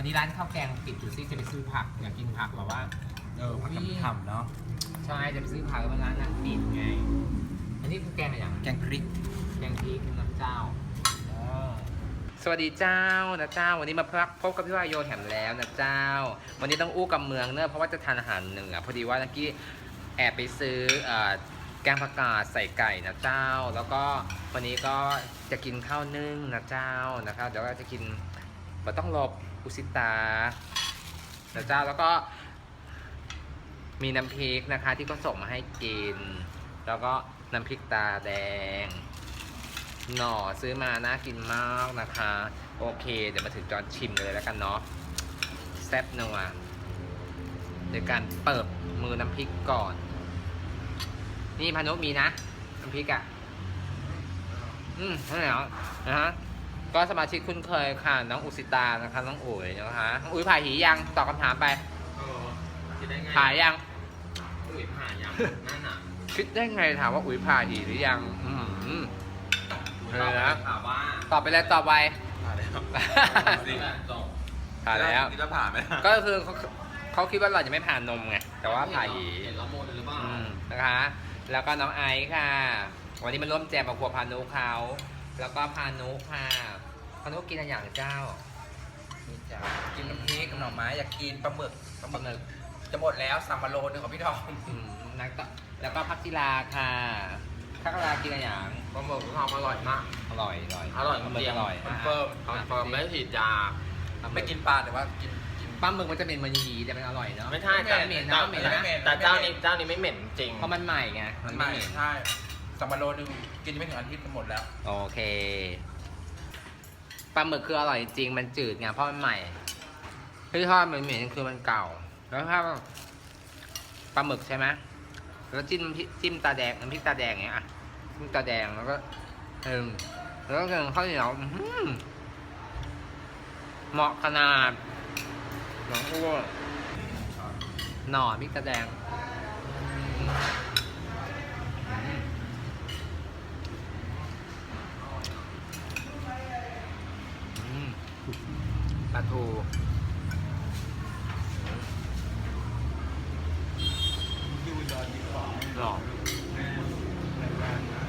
วันนี้ร้านข้าวแกงปิดอยู่ซิจะไปซื้อผักอยากกินผักแบบว่าเออผักกำทำเนาะใช่จะไปซื้อผักแล้วร้านนั้นปิดไง อันนี้คือแกงอะไรอย่างแกงพริกแกงพริกน้ำเจ้าสวัสดีเจ้านะเจ้าวันนี้มาพบพบกับพี่วายโยแถมแล้วนะเจ้า วันนี้ต้องอู้กับเมืองเนอะเพราะว่าจะทานอาหารเหนือพอดีว่าเมื่อกี้แอบไปซื้อเอ่อแกงผักกาดใส่ไก่นะเจ้า แล้วก็วันนี้ก็จะกินข้าวนึ่งนะเจ้านะครับเดี๋ยวก็จะกิน เราต้องหลบอุสิตานะเจ้าแล้วก็มีน้ำพริกนะคะที่เขาส่งมาให้กิน แล้วก็น้ำพริกตาแดง หน่อซื้อมาน่ากินมากนะคะ โอเค เดี๋ยวมาถึงจอนชิมกันเลยแล้วกันเนาะแซ่บนัวโดยการเปิดมือน้ำพริกก่อน นี่พานุมีนะ น้ำพริกอะ่ะ อืมนั่นแหละนะฮะ ก็สมาชิกคุ้นเคยค่ะ น้องอุสิตานะคะน้องอุ๋ยนะคะน้องอุ๋ยผ่าหียังตอบคำถามไปเออคิดได้ไงผ่ายังอุ้ยผ่ายังนั่นน่ะคิดได้ไงถามว่าอุ๋ยผ่าหีหรือยัง อืมเออนะถามว่าตอบไปเลยตอบไปผ่าแล้วสิจบผ่าแล้วนี่จะผ่าไหมก็คือเขาเขาคิดว่าเราจะไม่ผ่านนมไงแต่ว่าผ่าหีเห็นละมุนหรือเปล่าอืมนะคะ แล้วก็น้องไอซ์ค่ะ วันนี้มาร่วมแจมกับครัวพานุเขา แล้วก็พานุค่ะพานุกินอะไรอย่างเจ้า นี่จ้ะกินน้ำพริกกับหน่อไม้อยากกินปลาหมึกปลาหปลาหมึมึกกจะหมดแล้วสั่งมาโลนึงของพี่ทองอืมนักต่อแล้วก็พักจิลาค่ะพักจิลากินอะไรอย่างปลาหมึกทำอร่อยมาก อร่อยอร่อยอร่อยปลาหมึกจริงอร่อยคอนเฟิร์มคอนเฟิร์มไม่ฉีดยาไม่กินปลาแต่ว่ากินกินปลาหมึกมันจะเป็นมันยีแต่มันอร่อยเนาะไม่ใช่ไม่แต่เหม็นเจ้าไม่เหม็นไม่เหม็นแต่เจ้านี้เจ้านี้ไม่เหม็นจริงเพราะมันใหม่ไงมันไม่ไม่เหม็นใช่ สั่งมาโลนึงกินไม่ถึงอาทิตย์จะหมดแล้ว โอเคปลาหมึกคืออร่อยจริงมันจืดไงเพราะมันใหม่ที่ทอดมันเหม็นคือมันเก่า แล้วถ้าปลาหมึกใช่ไหมแล้วจิ้มจิ้มตาแดงน้ำพริกตาแดงอย่างเงี้ยอะจิ้มตาแดงแล้วก็เออแล้วก็กินข้าวเหนียวอื้อหือเหมาะขนาดหนังอ้วนหน่อพริกตาแดง ปลาทู